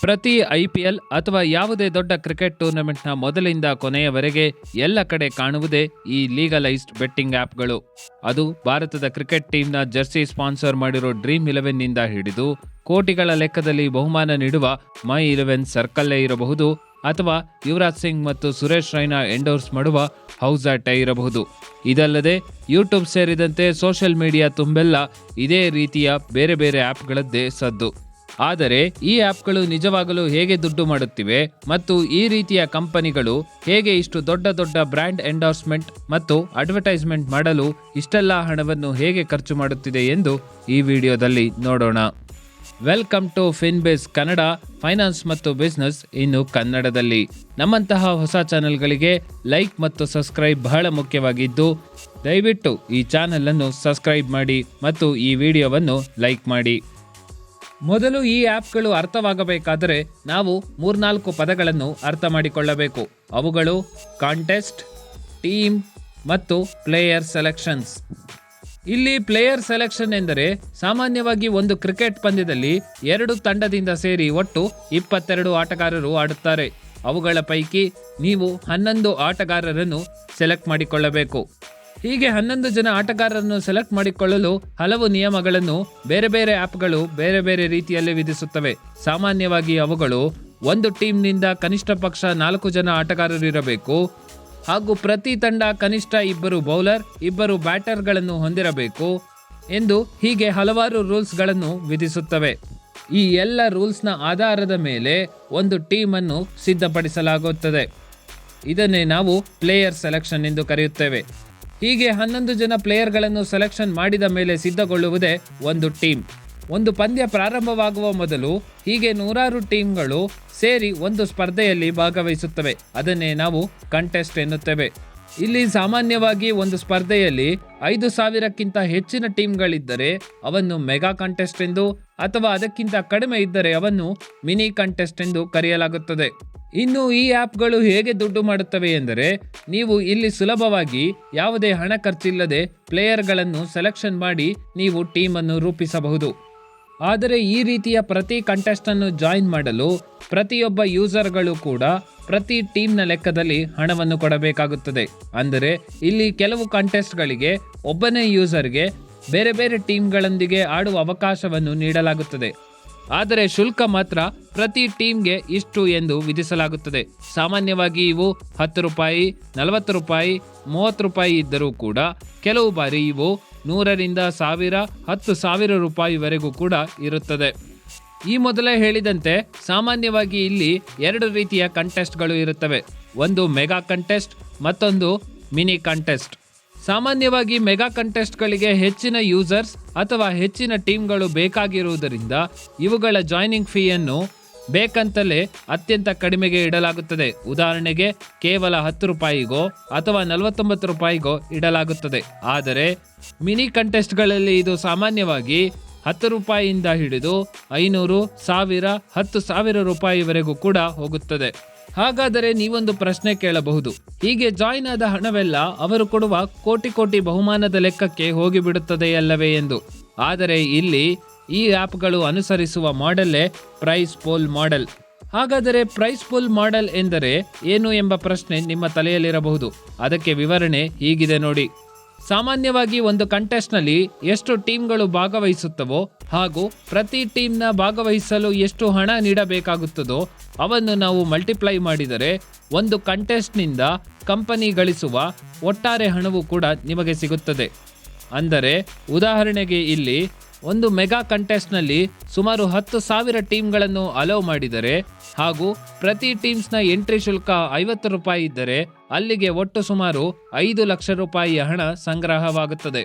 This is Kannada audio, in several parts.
ಪ್ರತಿ ಐಪಿಎಲ್ ಅಥವಾ ಯಾವುದೇ ದೊಡ್ಡ ಕ್ರಿಕೆಟ್ ಟೂರ್ನಮೆಂಟ್ನ ಮೊದಲಿಂದ ಕೊನೆಯವರೆಗೆ ಎಲ್ಲ ಕಡೆ ಕಾಣುವುದೇ ಈ ಲೀಗಲೈಸ್ಡ್ ಬೆಟ್ಟಿಂಗ್ ಆ್ಯಪ್ಗಳು. ಅದು ಭಾರತದ ಕ್ರಿಕೆಟ್ ಟೀಮ್ನ ಜರ್ಸಿ ಸ್ಪಾನ್ಸರ್ ಮಾಡಿರೋ ಡ್ರೀಮ್ ಇಲೆವೆನ್ನಿಂದ ಹಿಡಿದು ಕೋಟಿಗಳ ಲೆಕ್ಕದಲ್ಲಿ ಬಹುಮಾನ ನೀಡುವ ಮೈ ಇಲೆವೆನ್ ಸರ್ಕಲ್ಲೇ ಇರಬಹುದು ಅಥವಾ ಯುವರಾಜ್ ಸಿಂಗ್ ಮತ್ತು ಸುರೇಶ್ ರೈನಾ ಎಂಡೋರ್ಸ್ ಮಾಡುವ ಹೌಸ್ ಆಟೇ ಇರಬಹುದು. ಇದಲ್ಲದೆ ಯೂಟ್ಯೂಬ್ ಸೇರಿದಂತೆ ಸೋಷಿಯಲ್ ಮೀಡಿಯಾ ತುಂಬೆಲ್ಲ ಇದೇ ರೀತಿಯ ಬೇರೆ ಬೇರೆ ಆ್ಯಪ್ಗಳದ್ದೇ ಸದ್ದು. ಆದರೆ ಈ ಆ್ಯಪ್ಗಳು ನಿಜವಾಗಲೂ ಹೇಗೆ ದುಡ್ಡು ಮಾಡುತ್ತಿವೆ ಮತ್ತು ಈ ರೀತಿಯ ಕಂಪನಿಗಳು ಹೇಗೆ ಇಷ್ಟು ದೊಡ್ಡ ದೊಡ್ಡ ಬ್ರ್ಯಾಂಡ್ ಎಂಡೋರ್ಸ್ಮೆಂಟ್ ಮತ್ತು ಅಡ್ವರ್ಟೈಸ್ಮೆಂಟ್ ಮಾಡಲು ಇಷ್ಟೆಲ್ಲ ಹಣವನ್ನು ಹೇಗೆ ಖರ್ಚು ಮಾಡುತ್ತಿದೆ ಎಂದು ಈ ವಿಡಿಯೋದಲ್ಲಿ ನೋಡೋಣ. Welcome to Finbase Kannada, finance ಮತ್ತು ಬಿಸ್ನೆಸ್ ಇನ್ನು ಕನ್ನಡದಲ್ಲಿ. ನಮ್ಮಂತಹ ಹೊಸ ಚಾನೆಲ್ಗಳಿಗೆ ಲೈಕ್ ಮತ್ತು ಸಬ್ಸ್ಕ್ರೈಬ್ ಬಹಳ ಮುಖ್ಯವಾಗಿದ್ದು, ದಯವಿಟ್ಟು ಈ ಚಾನೆಲ್ ಅನ್ನು ಸಬ್ಸ್ಕ್ರೈಬ್ ಮಾಡಿ ಮತ್ತು ಈ ವಿಡಿಯೋವನ್ನು ಲೈಕ್ ಮಾಡಿ. ಮೊದಲು ಈ ಆ್ಯಪ್ಗಳು ಅರ್ಥವಾಗಬೇಕಾದರೆ ನಾವು ಮೂರ್ನಾಲ್ಕು ಪದಗಳನ್ನು ಅರ್ಥ ಮಾಡಿಕೊಳ್ಳಬೇಕು. ಅವುಗಳು ಕಾಂಟೆಸ್ಟ್ ಟೀಮ್ ಮತ್ತು ಪ್ಲೇಯರ್ ಸೆಲೆಕ್ಷನ್ಸ್ ಇಲ್ಲಿ ಪ್ಲೇಯರ್ ಸೆಲೆಕ್ಷನ್ ಎಂದರೆ ಸಾಮಾನ್ಯವಾಗಿ ಒಂದು ಕ್ರಿಕೆಟ್ ಪಂದ್ಯದಲ್ಲಿ ಎರಡು ತಂಡದಿಂದ ಸೇರಿ ಒಟ್ಟು ಇಪ್ಪತ್ತೆರಡು ಆಟಗಾರರು ಆಡುತ್ತಾರೆ. ಅವುಗಳ ಪೈಕಿ ನೀವು ಹನ್ನೊಂದು ಆಟಗಾರರನ್ನು ಸೆಲೆಕ್ಟ್ ಮಾಡಿಕೊಳ್ಳಬೇಕು. ಹೀಗೆ ಹನ್ನೊಂದು ಜನ ಆಟಗಾರರನ್ನು ಸೆಲೆಕ್ಟ್ ಮಾಡಿಕೊಳ್ಳಲು ಹಲವು ನಿಯಮಗಳನ್ನು ಬೇರೆ ಬೇರೆ ಆ್ಯಪ್ಗಳು ಬೇರೆ ಬೇರೆ ರೀತಿಯಲ್ಲಿ ವಿಧಿಸುತ್ತವೆ. ಸಾಮಾನ್ಯವಾಗಿ ಅವುಗಳು ಒಂದು ಟೀಮ್ನಿಂದ ಕನಿಷ್ಠ ಪಕ್ಷ ನಾಲ್ಕು ಜನ ಆಟಗಾರರು ಇರಬೇಕು ಹಾಗೂ ಪ್ರತಿ ತಂಡ ಕನಿಷ್ಠ ಇಬ್ಬರು ಬೌಲರ್, ಇಬ್ಬರು ಬ್ಯಾಟರ್ಗಳನ್ನು ಹೊಂದಿರಬೇಕು ಎಂದು ಹೀಗೆ ಹಲವಾರು ರೂಲ್ಸ್ಗಳನ್ನು ವಿಧಿಸುತ್ತವೆ. ಈ ಎಲ್ಲ ರೂಲ್ಸ್ನ ಆಧಾರದ ಮೇಲೆ ಒಂದು ಟೀಮನ್ನು ಸಿದ್ಧಪಡಿಸಲಾಗುತ್ತದೆ. ಇದನ್ನೇ ನಾವು ಪ್ಲೇಯರ್ ಸೆಲೆಕ್ಷನ್ ಎಂದು ಕರೆಯುತ್ತೇವೆ. ಹೀಗೆ ಹನ್ನೊಂದು ಜನ ಪ್ಲೇಯರ್ಗಳನ್ನು ಸೆಲೆಕ್ಷನ್ ಮಾಡಿದ ಮೇಲೆ ಸಿದ್ಧಗೊಳ್ಳುವುದೇ ಒಂದು ಟೀಮ್. ಒಂದು ಪಂದ್ಯ ಪ್ರಾರಂಭವಾಗುವ ಮೊದಲು ಹೀಗೆ ನೂರಾರು ಟೀಮ್ಗಳು ಸೇರಿ ಒಂದು ಸ್ಪರ್ಧೆಯಲ್ಲಿ ಭಾಗವಹಿಸುತ್ತವೆ. ಅದನ್ನೇ ನಾವು ಕಂಟೆಸ್ಟ್ ಎನ್ನುತ್ತೇವೆ. ಇಲ್ಲಿ ಸಾಮಾನ್ಯವಾಗಿ ಒಂದು ಸ್ಪರ್ಧೆಯಲ್ಲಿ ಐದು ಸಾವಿರಕ್ಕಿಂತ ಹೆಚ್ಚಿನ ಟೀಮ್ಗಳಿದ್ದರೆ ಅವನ್ನು ಮೆಗಾ ಕಂಟೆಸ್ಟ್ ಎಂದು ಅಥವಾ ಅದಕ್ಕಿಂತ ಕಡಿಮೆ ಇದ್ದರೆ ಅವನ್ನು ಮಿನಿ ಕಂಟೆಸ್ಟ್ ಎಂದು ಕರೆಯಲಾಗುತ್ತದೆ. ಇನ್ನು ಈ ಆ್ಯಪ್ಗಳು ಹೇಗೆ ದುಡ್ಡು ಮಾಡುತ್ತವೆ ಎಂದರೆ, ನೀವು ಇಲ್ಲಿ ಸುಲಭವಾಗಿ ಯಾವುದೇ ಹಣ ಖರ್ಚಿಲ್ಲದೆ ಪ್ಲೇಯರ್ಗಳನ್ನು ಸೆಲೆಕ್ಷನ್ ಮಾಡಿ ನೀವು ಟೀಮನ್ನು ರೂಪಿಸಬಹುದು. ಆದರೆ ಈ ರೀತಿಯ ಪ್ರತಿ ಕಂಟೆಸ್ಟನ್ನು ಜಾಯಿನ್ ಮಾಡಲು ಪ್ರತಿಯೊಬ್ಬ ಯೂಸರ್ಗಳು ಕೂಡ ಪ್ರತಿ ಟೀಮ್ನ ಲೆಕ್ಕದಲ್ಲಿ ಹಣವನ್ನು ಕೊಡಬೇಕಾಗುತ್ತದೆ. ಅಂದರೆ ಇಲ್ಲಿ ಕೆಲವು ಕಂಟೆಸ್ಟ್ಗಳಿಗೆ ಒಬ್ಬನೇ ಯೂಸರ್ಗೆ ಬೇರೆ ಬೇರೆ ಟೀಮ್ಗಳೊಂದಿಗೆ ಆಡುವ ಅವಕಾಶವನ್ನು ನೀಡಲಾಗುತ್ತದೆ. ಆದರೆ ಶುಲ್ಕ ಮಾತ್ರ ಪ್ರತಿ ಟೀಮ್ಗೆ ಇಷ್ಟು ಎಂದು ವಿಧಿಸಲಾಗುತ್ತದೆ. ಸಾಮಾನ್ಯವಾಗಿ ಇವು ಹತ್ತು ರೂಪಾಯಿ, ನಲವತ್ತು ರೂಪಾಯಿ, ಮೂವತ್ತು ರೂಪಾಯಿ ಇದ್ದರೂ ಕೂಡ ಕೆಲವು ಬಾರಿ ಇವು ನೂರರಿಂದ ಸಾವಿರ, ಹತ್ತು ಸಾವಿರ ರೂಪಾಯಿವರೆಗೂ ಕೂಡ ಇರುತ್ತದೆ. ಈ ಮೊದಲೇ ಹೇಳಿದಂತೆ ಸಾಮಾನ್ಯವಾಗಿ ಇಲ್ಲಿ ಎರಡು ರೀತಿಯ ಕಂಟೆಸ್ಟ್ಗಳು ಇರುತ್ತವೆ. ಒಂದು ಮೆಗಾ ಕಂಟೆಸ್ಟ್ ಮತ್ತೊಂದು ಮಿನಿ ಕಂಟೆಸ್ಟ್ ಸಾಮಾನ್ಯವಾಗಿ ಮೆಗಾ ಕಂಟೆಸ್ಟ್ಗಳಿಗೆ ಹೆಚ್ಚಿನ ಯೂಸರ್ಸ್ ಅಥವಾ ಹೆಚ್ಚಿನ ಟೀಮ್ಗಳು ಬೇಕಾಗಿರುವುದರಿಂದ ಇವುಗಳ ಜಾಯ್ನಿಂಗ್ ಫೀಯನ್ನು ಬೇಕಂತಲೇ ಅತ್ಯಂತ ಕಡಿಮೆಗೆ ಇಡಲಾಗುತ್ತದೆ. ಉದಾಹರಣೆಗೆ ಕೇವಲ ಹತ್ತು ರೂಪಾಯಿಗೋ ಅಥವಾ ನಲವತ್ತೊಂಬತ್ತು ರೂಪಾಯಿಗೋ ಇಡಲಾಗುತ್ತದೆ. ಆದರೆ ಮಿನಿ ಕಂಟೆಸ್ಟ್ಗಳಲ್ಲಿ ಇದು ಸಾಮಾನ್ಯವಾಗಿ ಹತ್ತು ರೂಪಾಯಿಯಿಂದ ಹಿಡಿದು ಐನೂರು, ಸಾವಿರ, ಹತ್ತು ಸಾವಿರ ರೂಪಾಯಿವರೆಗೂ ಕೂಡ ಹೋಗುತ್ತದೆ. ಹಾಗಾದರೆ ನೀವೊಂದು ಪ್ರಶ್ನೆ ಕೇಳಬಹುದು. ಹೀಗೆ ಜಾಯಿನ್ ಆದ ಹಣವೆಲ್ಲ ಅವರು ಕೊಡುವ ಕೋಟಿ ಕೋಟಿ ಬಹುಮಾನದ ಲೆಕ್ಕಕ್ಕೆ ಹೋಗಿಬಿಡುತ್ತದೆಯಲ್ಲವೇ ಎಂದು. ಆದರೆ ಇಲ್ಲಿ ಈ ಆ್ಯಪ್ಗಳು ಅನುಸರಿಸುವ ಮಾಡೆಲ್ಲೇ ಪ್ರೈಸ್ ಪೋಲ್ ಮಾಡೆಲ್ ಹಾಗಾದರೆ ಪ್ರೈಸ್ ಪೋಲ್ ಮಾಡೆಲ್ ಎಂದರೆ ಏನು ಎಂಬ ಪ್ರಶ್ನೆ ನಿಮ್ಮ ತಲೆಯಲ್ಲಿರಬಹುದು. ಅದಕ್ಕೆ ವಿವರಣೆ ಹೀಗಿದೆ ನೋಡಿ. ಸಾಮಾನ್ಯವಾಗಿ ಒಂದು ಕಂಟೆಸ್ಟ್ನಲ್ಲಿ ಎಷ್ಟು ಟೀಮ್ಗಳು ಭಾಗವಹಿಸುತ್ತವೋ ಹಾಗೂ ಪ್ರತಿ ಟೀಮ್ನ ಭಾಗವಹಿಸಲು ಎಷ್ಟು ಹಣ ನೀಡಬೇಕಾಗುತ್ತದೋ ಅವನ್ನು ನಾವು ಮಲ್ಟಿಪ್ಲೈ ಮಾಡಿದರೆ ಒಂದು ಕಂಟೆಸ್ಟ್ನಿಂದ ಕಂಪನಿ ಗಳಿಸುವ ಒಟ್ಟಾರೆ ಹಣವು ಕೂಡ ನಿಮಗೆ ಸಿಗುತ್ತದೆ. ಅಂದರೆ ಉದಾಹರಣೆಗೆ ಇಲ್ಲಿ ಒಂದು ಮೆಗಾ ಕಂಟೆಸ್ಟ್ನಲ್ಲಿ ಸುಮಾರು ಹತ್ತು ಸಾವಿರ ಟೀಮ್ಗಳನ್ನು ಅಲೋ ಮಾಡಿದರೆ ಹಾಗೂ ಪ್ರತಿ ಟೀಮ್ಸ್ನ ಎಂಟ್ರಿ ಶುಲ್ಕ ಐವತ್ತು ರೂಪಾಯಿ ಇದ್ದರೆ ಅಲ್ಲಿಗೆ ಒಟ್ಟು ಸುಮಾರು ಐದು ಲಕ್ಷ ರೂಪಾಯಿಯ ಹಣ ಸಂಗ್ರಹವಾಗುತ್ತದೆ.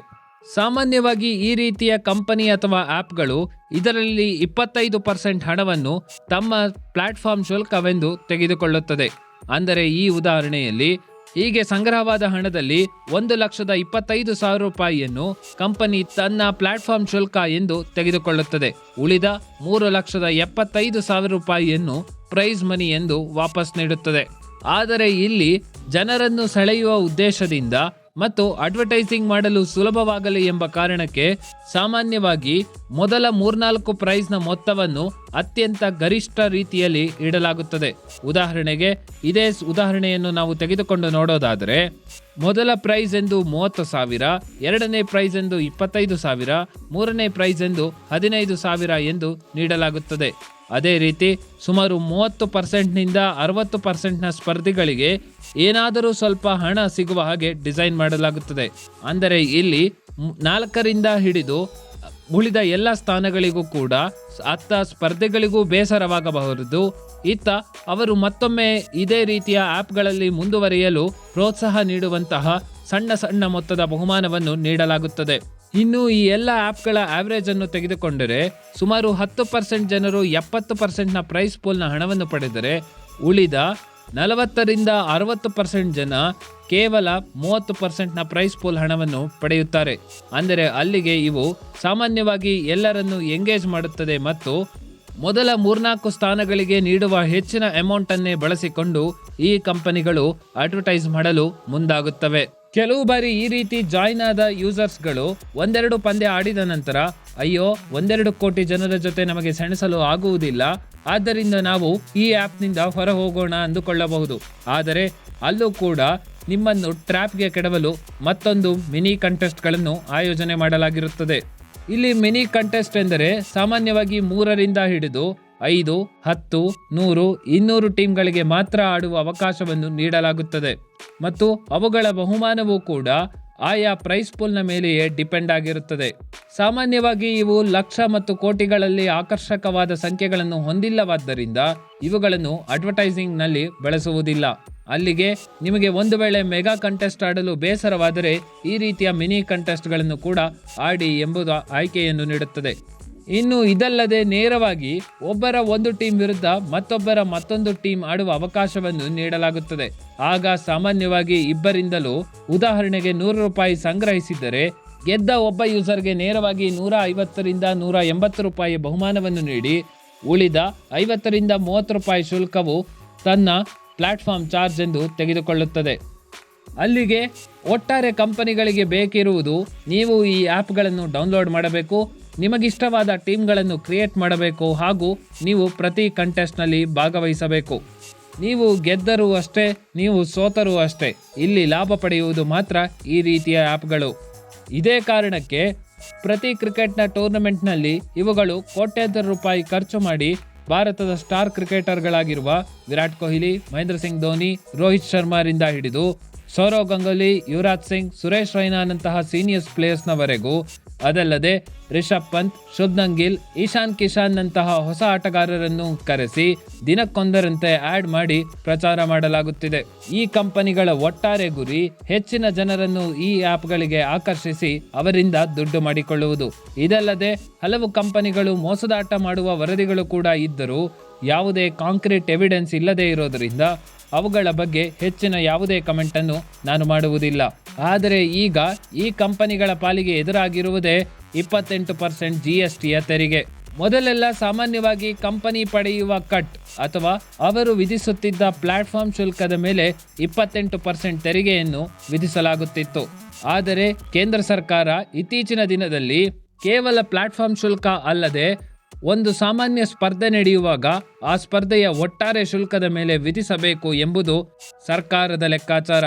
ಸಾಮಾನ್ಯವಾಗಿ ಈ ರೀತಿಯ ಕಂಪನಿ ಅಥವಾ ಆ್ಯಪ್ಗಳು ಇದರಲ್ಲಿ ಇಪ್ಪತ್ತೈದು ಪರ್ಸೆಂಟ್ ಹಣವನ್ನು ತಮ್ಮ ಪ್ಲಾಟ್ಫಾರ್ಮ್ ಶುಲ್ಕವೆಂದು ತೆಗೆದುಕೊಳ್ಳುತ್ತದೆ. ಅಂದರೆ ಈ ಉದಾಹರಣೆಯಲ್ಲಿ ಹೀಗೆ ಸಂಗ್ರಹವಾದ ಹಣದಲ್ಲಿ ಒಂದು ಲಕ್ಷದ ಇಪ್ಪತ್ತೈದು ಸಾವಿರ ರೂಪಾಯಿಯನ್ನು ಕಂಪನಿ ತನ್ನ ಪ್ಲಾಟ್ಫಾರ್ಮ್ ಶುಲ್ಕ ಎಂದು ತೆಗೆದುಕೊಳ್ಳುತ್ತದೆ. ಉಳಿದ ಮೂರು ಲಕ್ಷದ ಎಪ್ಪತ್ತೈದು ಸಾವಿರ ರೂಪಾಯಿಯನ್ನು ಪ್ರೈಸ್ ಮನಿ ಎಂದು ವಾಪಸ್ ನೀಡುತ್ತದೆ. ಆದರೆ ಇಲ್ಲಿ ಜನರನ್ನು ಸೆಳೆಯುವ ಉದ್ದೇಶದಿಂದ ಮತ್ತು ಅಡ್ವರ್ಟೈಸಿಂಗ್ ಮಾಡಲು ಸುಲಭವಾಗಲಿ ಎಂಬ ಕಾರಣಕ್ಕೆ ಸಾಮಾನ್ಯವಾಗಿ ಮೊದಲ ಮೂರ್ನಾಲ್ಕು ಪ್ರೈಸ್ನ ಮೊತ್ತವನ್ನು ಅತ್ಯಂತ ಗರಿಷ್ಠ ರೀತಿಯಲ್ಲಿ ಇಡಲಾಗುತ್ತದೆ. ಉದಾಹರಣೆಗೆ, ಇದೇ ಉದಾಹರಣೆಯನ್ನು ನಾವು ತೆಗೆದುಕೊಂಡು ನೋಡೋದಾದರೆ, ಮೊದಲ ಪ್ರೈಸ್ ಎಂದು ಮೂವತ್ತು ಸಾವಿರ, ಎರಡನೇ ಪ್ರೈಸ್ ಎಂದು ಇಪ್ಪತ್ತೈದು ಸಾವಿರ, ಮೂರನೇ ಪ್ರೈಸ್ ಎಂದು ಹದಿನೈದು ಸಾವಿರ ಎಂದು ನೀಡಲಾಗುತ್ತದೆ. ಅದೇ ರೀತಿ ಸುಮಾರು ಮೂವತ್ತು ಪರ್ಸೆಂಟ್ನಿಂದ ಅರವತ್ತು ಪರ್ಸೆಂಟ್ನ ಸ್ಪರ್ಧಿಗಳಿಗೆ ಏನಾದರೂ ಸ್ವಲ್ಪ ಹಣ ಸಿಗುವ ಹಾಗೆ ಡಿಸೈನ್ ಮಾಡಲಾಗುತ್ತದೆ. ಅಂದರೆ ಇಲ್ಲಿ ನಾಲ್ಕರಿಂದ ಹಿಡಿದು ಉಳಿದ ಎಲ್ಲ ಸ್ಥಾನಗಳಿಗೂ ಕೂಡ ಅತ್ತ ಸ್ಪರ್ಧೆಗಳಿಗೂ ಬೇಸರವಾಗಬಹುದು. ಇತ್ತ ಅವರು ಮತ್ತೊಮ್ಮೆ ಇದೇ ರೀತಿಯ ಆ್ಯಪ್ಗಳಲ್ಲಿ ಮುಂದುವರಿಯಲು ಪ್ರೋತ್ಸಾಹ ನೀಡುವಂತಹ ಸಣ್ಣ ಸಣ್ಣ ಮೊತ್ತದ ಬಹುಮಾನವನ್ನು ನೀಡಲಾಗುತ್ತದೆ. ಇನ್ನು ಈ ಎಲ್ಲ ಆ್ಯಪ್ಗಳ ಅನ್ನು ತೆಗೆದುಕೊಂಡರೆ ಸುಮಾರು ಹತ್ತು ಪರ್ಸೆಂಟ್ ಜನರು ಎಪ್ಪತ್ತು ಪರ್ಸೆಂಟ್ನ ಪ್ರೈಸ್ ಪೂಲ್ನ ಹಣವನ್ನು ಪಡೆದರೆ ಉಳಿದ ನಲವತ್ತರಿಂದ ಅರವತ್ತು ಪರ್ಸೆಂಟ್ ಜನ ಕೇವಲ ಮೂವತ್ತು ಪರ್ಸೆಂಟ್ನ ಪ್ರೈಸ್ ಪೂಲ್ ಹಣವನ್ನು ಪಡೆಯುತ್ತಾರೆ. ಅಂದರೆ ಅಲ್ಲಿಗೆ ಇವು ಸಾಮಾನ್ಯವಾಗಿ ಎಲ್ಲರನ್ನು ಎಂಗೇಜ್ ಮಾಡುತ್ತದೆ ಮತ್ತು ಮೊದಲ ಮೂರ್ನಾಲ್ಕು ಸ್ಥಾನಗಳಿಗೆ ನೀಡುವ ಹೆಚ್ಚಿನ ಅಮೌಂಟನ್ನೇ ಬಳಸಿಕೊಂಡು ಈ ಕಂಪನಿಗಳು ಅಡ್ವರ್ಟೈಸ್ ಮಾಡಲು ಮುಂದಾಗುತ್ತವೆ. ಕೆಲವು ಬಾರಿ ಈ ರೀತಿ ಜಾಯ್ನ್ ಆದ ಯೂಸರ್ಸ್ಗಳು ಒಂದೆರಡು ಪಂದ್ಯ ಆಡಿದ ನಂತರ, ಅಯ್ಯೋ, ಒಂದೆರಡು ಕೋಟಿ ಜನರ ಜೊತೆ ನಮಗೆ ಸೆಣಸಲು ಆಗುವುದಿಲ್ಲ, ಆದ್ದರಿಂದ ನಾವು ಈ ಆ್ಯಪ್ನಿಂದ ಹೊರ ಹೋಗೋಣ ಅಂದುಕೊಳ್ಳಬಹುದು. ಆದರೆ, ಅಲ್ಲೂ ಕೂಡ ನಿಮ್ಮನ್ನು ಟ್ರ್ಯಾಪ್ಗೆ ಕೆಡವಲು ಮತ್ತೊಂದು ಮಿನಿ ಕಂಟೆಸ್ಟ್ಗಳನ್ನು ಆಯೋಜನೆ ಮಾಡಲಾಗಿರುತ್ತದೆ. ಇಲ್ಲಿ ಮಿನಿ ಕಂಟೆಸ್ಟ್ ಎಂದರೆ ಸಾಮಾನ್ಯವಾಗಿ ಮೂರರಿಂದ ಹಿಡಿದು ಐದು, ಹತ್ತು, ನೂರು, ಇನ್ನೂರು ಟೀಮ್ಗಳಿಗೆ ಮಾತ್ರ ಆಡುವ ಅವಕಾಶವನ್ನು ನೀಡಲಾಗುತ್ತದೆ. ಮತ್ತು ಅವುಗಳ ಬಹುಮಾನವೂ ಕೂಡ ಆಯಾ ಪ್ರೈಸ್ ಪೂಲ್ನ ಮೇಲೆಯೇ ಡಿಪೆಂಡ್ ಆಗಿರುತ್ತದೆ. ಸಾಮಾನ್ಯವಾಗಿ ಇವು ಲಕ್ಷ ಮತ್ತು ಕೋಟಿಗಳಲ್ಲಿ ಆಕರ್ಷಕವಾದ ಸಂಖ್ಯೆಗಳನ್ನು ಹೊಂದಿಲ್ಲವಾದ್ದರಿಂದ ಇವುಗಳನ್ನು ಅಡ್ವರ್ಟೈಸಿಂಗ್ನಲ್ಲಿ ಬಳಸುವುದಿಲ್ಲ. ಅಲ್ಲಿಗೆ ನಿಮಗೆ ಒಂದು ವೇಳೆ ಮೆಗಾ ಕಂಟೆಸ್ಟ್ ಆಡಲು ಬೇಸರವಾದರೆ ಈ ರೀತಿಯ ಮಿನಿ ಕಂಟೆಸ್ಟ್ಗಳನ್ನು ಕೂಡ ಆಡಿ ಎಂಬುದು ಆಯ್ಕೆಯನ್ನು ನೀಡುತ್ತದೆ. ಇನ್ನು ಇದಲ್ಲದೆ ನೇರವಾಗಿ ಒಬ್ಬರ ಒಂದು ಟೀಮ್ ವಿರುದ್ಧ ಮತ್ತೊಬ್ಬರ ಮತ್ತೊಂದು ಟೀಮ್ ಆಡುವ ಅವಕಾಶವನ್ನು ನೀಡಲಾಗುತ್ತದೆ. ಆಗ ಸಾಮಾನ್ಯವಾಗಿ ಇಬ್ಬರಿಂದಲೂ ಉದಾಹರಣೆಗೆ ನೂರು ರೂಪಾಯಿ ಸಂಗ್ರಹಿಸಿದ್ದರೆ ಗೆದ್ದ ಒಬ್ಬ ಯೂಸರ್ಗೆ ನೇರವಾಗಿ ನೂರ ಐವತ್ತರಿಂದ ನೂರ ಎಂಬತ್ತು ರೂಪಾಯಿ ಬಹುಮಾನವನ್ನು ನೀಡಿ ಉಳಿದ ಐವತ್ತರಿಂದ ಮೂವತ್ತು ರೂಪಾಯಿ ಶುಲ್ಕವು ತನ್ನ ಪ್ಲಾಟ್ಫಾರ್ಮ್ ಚಾರ್ಜ್ ಎಂದು ತೆಗೆದುಕೊಳ್ಳುತ್ತದೆ. ಅಲ್ಲಿಗೆ ಒಟ್ಟಾರೆ ಕಂಪನಿಗಳಿಗೆ ಬೇಕಿರುವುದು ನೀವು ಈ ಆ್ಯಪ್ಗಳನ್ನು ಡೌನ್ಲೋಡ್ ಮಾಡಬೇಕು. ನಿಮಗಿಷ್ಟವಾದ ಟೀಮ್ಗಳನ್ನು ಕ್ರಿಯೇಟ್ ಮಾಡಬೇಕು ಹಾಗೂ ನೀವು ಪ್ರತಿ ಕಂಟೆಸ್ಟ್ನಲ್ಲಿ ಭಾಗವಹಿಸಬೇಕು. ನೀವು ಗೆದ್ದರೂ ಅಷ್ಟೇ, ನೀವು ಸೋತರೂ ಅಷ್ಟೇ. ಇಲ್ಲಿ ಲಾಭ ಪಡೆಯುವುದು ಮಾತ್ರ ಈ ರೀತಿಯ ಆ್ಯಪ್ಗಳು ಇದೇ ಕಾರಣಕ್ಕೆ ಪ್ರತಿ ಕ್ರಿಕೆಟ್ನ ಟೂರ್ನಮೆಂಟ್ನಲ್ಲಿ ಇವುಗಳು ಕೋಟ್ಯಾಂತರ ರೂಪಾಯಿ ಖರ್ಚು ಮಾಡಿ ಭಾರತದ ಸ್ಟಾರ್ ಕ್ರಿಕೆಟರ್ಗಳಾಗಿರುವ ವಿರಾಟ್ ಕೊಹ್ಲಿ, ಮಹೇಂದ್ರ ಸಿಂಗ್ ಧೋನಿ, ರೋಹಿತ್ ಶರ್ಮಾರಿಂದ ಹಿಡಿದು ಸೌರವ್ ಗಂಗೂಲಿ, ಯುವರಾಜ್ ಸಿಂಗ್, ಸುರೇಶ್ ರೈನಾನಂತಹ ಸೀನಿಯರ್ಸ್ ಪ್ಲೇಯರ್ಸ್ನವರೆಗೂ ಅದಲ್ಲದೆ ರಿಷಬ್ ಪಂತ್ ಶುಭ್ಮನ್ ಗಿಲ್, ಈಶಾನ್ ಕಿಶಾನ್ ನಂತಹ ಹೊಸ ಆಟಗಾರರನ್ನು ಕರೆಸಿ ದಿನಕ್ಕೊಂದರಂತೆ ಆಡ್ ಮಾಡಿ ಪ್ರಚಾರ ಮಾಡಲಾಗುತ್ತಿದೆ. ಈ ಕಂಪನಿಗಳ ಒಟ್ಟಾರೆ ಗುರಿ ಹೆಚ್ಚಿನ ಜನರನ್ನು ಈ ಆ್ಯಪ್ಗಳಿಗೆ ಆಕರ್ಷಿಸಿ ಅವರಿಂದ ದುಡ್ಡು ಮಾಡಿಕೊಳ್ಳುವುದು. ಇದಲ್ಲದೆ ಹಲವು ಕಂಪನಿಗಳು ಮೋಸದಾಟ ಮಾಡುವ ವರದಿಗಳು ಕೂಡ ಇದ್ದರೂ ಯಾವುದೇ ಕಾಂಕ್ರೀಟ್ ಎವಿಡೆನ್ಸ್ ಇಲ್ಲದೆ ಇರೋದರಿಂದ ಅವುಗಳ ಬಗ್ಗೆ ಹೆಚ್ಚಿನ ಯಾವುದೇ ಕಮೆಂಟ್ ಅನ್ನು ನಾನು ಮಾಡುವುದಿಲ್ಲ. ಆದರೆ ಈಗ ಈ ಕಂಪನಿಗಳ ಪಾಲಿಗೆ ಎದುರಾಗಿರುವುದೇ ಇಪ್ಪತ್ತೆಂಟು ಪರ್ಸೆಂಟ್ ಜಿ ಎಸ್ ಟಿಯ ತೆರಿಗೆ. ಮೊದಲೆಲ್ಲ ಸಾಮಾನ್ಯವಾಗಿ ಕಂಪನಿ ಪಡೆಯುವ ಕಟ್ ಅಥವಾ ಅವರು ವಿಧಿಸುತ್ತಿದ್ದ ಪ್ಲಾಟ್ಫಾರ್ಮ್ ಶುಲ್ಕದ ಮೇಲೆ ಇಪ್ಪತ್ತೆಂಟು ಪರ್ಸೆಂಟ್ ತೆರಿಗೆಯನ್ನು ವಿಧಿಸಲಾಗುತ್ತಿತ್ತು. ಆದರೆ ಕೇಂದ್ರ ಸರ್ಕಾರ ಇತ್ತೀಚಿನ ದಿನದಲ್ಲಿ ಕೇವಲ ಪ್ಲಾಟ್ಫಾರ್ಮ್ ಶುಲ್ಕ ಅಲ್ಲದೆ ಒಂದು ಸಾಮಾನ್ಯ ಸ್ಪರ್ಧೆ ನಡೆಯುವಾಗ ಆ ಸ್ಪರ್ಧೆಯ ಒಟ್ಟಾರೆ ಶುಲ್ಕದ ಮೇಲೆ ವಿಧಿಸಬೇಕು ಎಂಬುದು ಸರ್ಕಾರದ ಲೆಕ್ಕಾಚಾರ.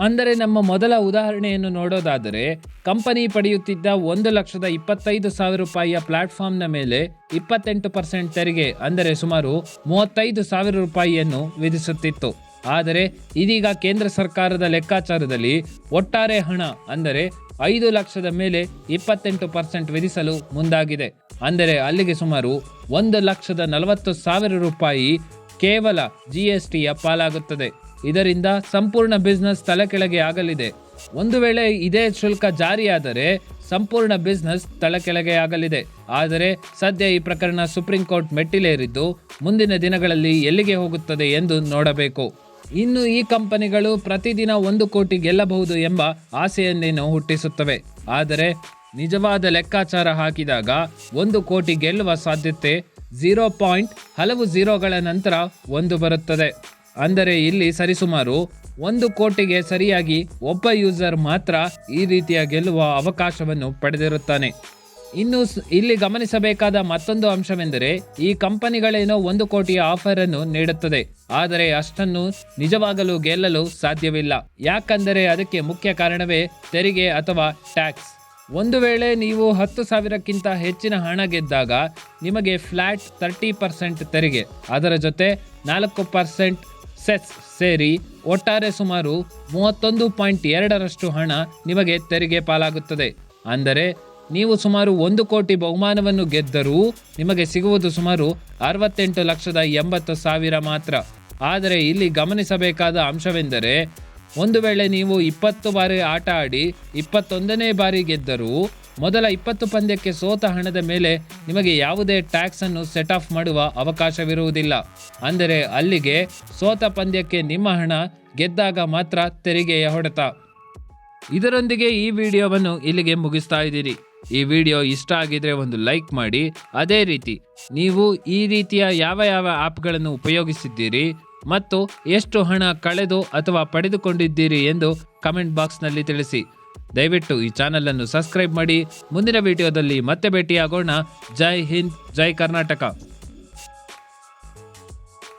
ಅಂದರೆ ನಮ್ಮ ಮೊದಲ ಉದಾಹರಣೆಯನ್ನು ನೋಡೋದಾದರೆ, ಕಂಪನಿ ಪಡೆಯುತ್ತಿದ್ದ ಒಂದು ಲಕ್ಷದ ಇಪ್ಪತ್ತೈದು ಸಾವಿರ ರೂಪಾಯಿಯ ಪ್ಲಾಟ್ಫಾರ್ಮ್ನ ಮೇಲೆ ಇಪ್ಪತ್ತೆಂಟು ಪರ್ಸೆಂಟ್ ತೆರಿಗೆ, ಅಂದರೆ ಸುಮಾರು ಮೂವತ್ತೈದು ಸಾವಿರ ರೂಪಾಯಿಯನ್ನು ವಿಧಿಸುತ್ತಿತ್ತು. ಆದರೆ, ಇದೀಗ ಕೇಂದ್ರ ಸರ್ಕಾರದ ಲೆಕ್ಕಾಚಾರದಲ್ಲಿ ಒಟ್ಟಾರೆ ಹಣ, ಅಂದರೆ ಐದು ಲಕ್ಷದ ಮೇಲೆ ಇಪ್ಪತ್ತೆಂಟು ಪರ್ಸೆಂಟ್ ವಿಧಿಸಲು ಮುಂದಾಗಿದೆ. ಅಂದರೆ ಅಲ್ಲಿಗೆ ಸುಮಾರು ಒಂದು ಲಕ್ಷದ ನಲವತ್ತು ಸಾವಿರ ರೂಪಾಯಿ ಕೇವಲ ಜಿ ಎಸ್ ಟಿಯ ಪಾಲಾಗುತ್ತದೆ. ಇದರಿಂದ ಸಂಪೂರ್ಣ ಬಿಸ್ನೆಸ್ ತಲೆಕೆಳಗೆ ಆಗಲಿದೆ. ಒಂದು ವೇಳೆ ಇದೇ ಶುಲ್ಕ ಜಾರಿಯಾದರೆ ಸಂಪೂರ್ಣ ಬಿಸ್ನೆಸ್ ತಲೆಕೆಳಗೆ ಆಗಲಿದೆ. ಆದರೆ ಸದ್ಯ ಈ ಪ್ರಕರಣ ಸುಪ್ರೀಂ ಕೋರ್ಟ್ ಮೆಟ್ಟಿಲೇರಿದ್ದು ಮುಂದಿನ ದಿನಗಳಲ್ಲಿ ಎಲ್ಲಿಗೆ ಹೋಗುತ್ತದೆ ಎಂದು ನೋಡಬೇಕು. ಇನ್ನು ಈ ಕಂಪನಿಗಳು ಪ್ರತಿದಿನ ಒಂದು ಕೋಟಿ ಗೆಲ್ಲಬಹುದು ಎಂಬ ಆಸೆಯನ್ನೇನು ಹುಟ್ಟಿಸುತ್ತವೆ. ಆದರೆ ನಿಜವಾದ ಲೆಕ್ಕಾಚಾರ ಹಾಕಿದಾಗ ಒಂದು ಕೋಟಿ ಗೆಲ್ಲುವ ಸಾಧ್ಯತೆ ಝೀರೋ ಪಾಯಿಂಟ್ ಹಲವು ಝೀರೋಗಳ ನಂತರ ಒಂದು ಬರುತ್ತದೆ. ಅಂದರೆ ಇಲ್ಲಿ ಸರಿಸುಮಾರು ಒಂದು ಕೋಟಿಗೆ ಸರಿಯಾಗಿ ಒಬ್ಬ ಯೂಸರ್ ಮಾತ್ರ ಈ ರೀತಿಯ ಗೆಲ್ಲುವ ಅವಕಾಶವನ್ನು ಪಡೆದಿರುತ್ತಾನೆ. ಇನ್ನು ಇಲ್ಲಿ ಗಮನಿಸಬೇಕಾದ ಮತ್ತೊಂದು ಅಂಶವೆಂದರೆ ಈ ಕಂಪನಿಗಳೇನೋ ಒಂದು ಕೋಟಿಯ ಆಫರ್ ಅನ್ನು ನೀಡುತ್ತದೆ. ಆದರೆ ಅಷ್ಟನ್ನು ನಿಜವಾಗಲು ಗೆಲ್ಲಲು ಸಾಧ್ಯವಿಲ್ಲ. ಯಾಕಂದರೆ ಅದಕ್ಕೆ ಮುಖ್ಯ ಕಾರಣವೇ ತೆರಿಗೆ ಅಥವಾ ಟ್ಯಾಕ್ಸ್. ಒಂದು ವೇಳೆ ನೀವು ಹತ್ತು ಸಾವಿರಕ್ಕಿಂತ ಹೆಚ್ಚಿನ ಹಣ ಗೆದ್ದಾಗ ನಿಮಗೆ ಫ್ಲಾಟ್ ತರ್ಟಿ ಪರ್ಸೆಂಟ್ ತೆರಿಗೆ. ಅದರ ಜೊತೆ ನಾಲ್ಕು ಪರ್ಸೆಂಟ್ ಸೆಸ್ ಸೇರಿ ಒಟ್ಟಾರೆ ಸುಮಾರು ಮೂವತ್ತೊಂದು ಪಾಯಿಂಟ್ ಎರಡರಷ್ಟು ಹಣ ನಿಮಗೆ ತೆರಿಗೆ ಪಾಲಾಗುತ್ತದೆ. ಅಂದರೆ ನೀವು ಸುಮಾರು ಒಂದು ಕೋಟಿ ಬಹುಮಾನವನ್ನು ಗೆದ್ದರೂ ನಿಮಗೆ ಸಿಗುವುದು ಸುಮಾರು ಅರವತ್ತೆಂಟು ಲಕ್ಷದ ಎಂಬತ್ತು ಸಾವಿರ ಮಾತ್ರ. ಆದರೆ ಇಲ್ಲಿ ಗಮನಿಸಬೇಕಾದ ಅಂಶವೆಂದರೆ ಒಂದು ವೇಳೆ ನೀವು ಇಪ್ಪತ್ತು ಬಾರಿ ಆಟ ಆಡಿ ಇಪ್ಪತ್ತೊಂದನೇ ಬಾರಿ ಗೆದ್ದರೂ ಮೊದಲ ಇಪ್ಪತ್ತು ಪಂದ್ಯಕ್ಕೆ ಸೋತ ಹಣದ ಮೇಲೆ ನಿಮಗೆ ಯಾವುದೇ ಟ್ಯಾಕ್ಸ್ ಅನ್ನು ಸೆಟ್ ಆಫ್ ಮಾಡುವ ಅವಕಾಶವಿರುವುದಿಲ್ಲ. ಅಂದರೆ ಅಲ್ಲಿಗೆ ಸೋತ ಪಂದ್ಯಕ್ಕೆ ನಿಮ್ಮ ಹಣ ಗೆದ್ದಾಗ ಮಾತ್ರ ತೆರಿಗೆಯ ಹೊಡೆತ. ಇದರೊಂದಿಗೆ ಈ ವಿಡಿಯೋವನ್ನು ಇಲ್ಲಿಗೆ ಮುಗಿಸ್ತಾ ಇದ್ದೀರಿ. ಈ ವಿಡಿಯೋ ಇಷ್ಟ ಆಗಿದ್ರೆ ಒಂದು ಲೈಕ್ ಮಾಡಿ. ಅದೇ ರೀತಿ, ನೀವು ಈ ರೀತಿಯ ಯಾವ ಯಾವ ಆ್ಯಪ್ಗಳನ್ನು ಉಪಯೋಗಿಸಿದ್ದೀರಿ ಮತ್ತು ಎಷ್ಟು ಹಣ ಕಳೆದು ಅಥವಾ ಪಡೆದುಕೊಂಡಿದ್ದೀರಿ ಎಂದು ಕಮೆಂಟ್ ಬಾಕ್ಸ್ನಲ್ಲಿ ತಿಳಿಸಿ. ದಯವಿಟ್ಟು ಈ ಚಾನಲನ್ನು ಸಬ್ಸ್ಕ್ರೈಬ್ ಮಾಡಿ. ಮುಂದಿನ ವಿಡಿಯೋದಲ್ಲಿ ಮತ್ತೆ ಭೇಟಿಯಾಗೋಣ. ಜೈ ಹಿಂದ್, ಜೈ ಕರ್ನಾಟಕ.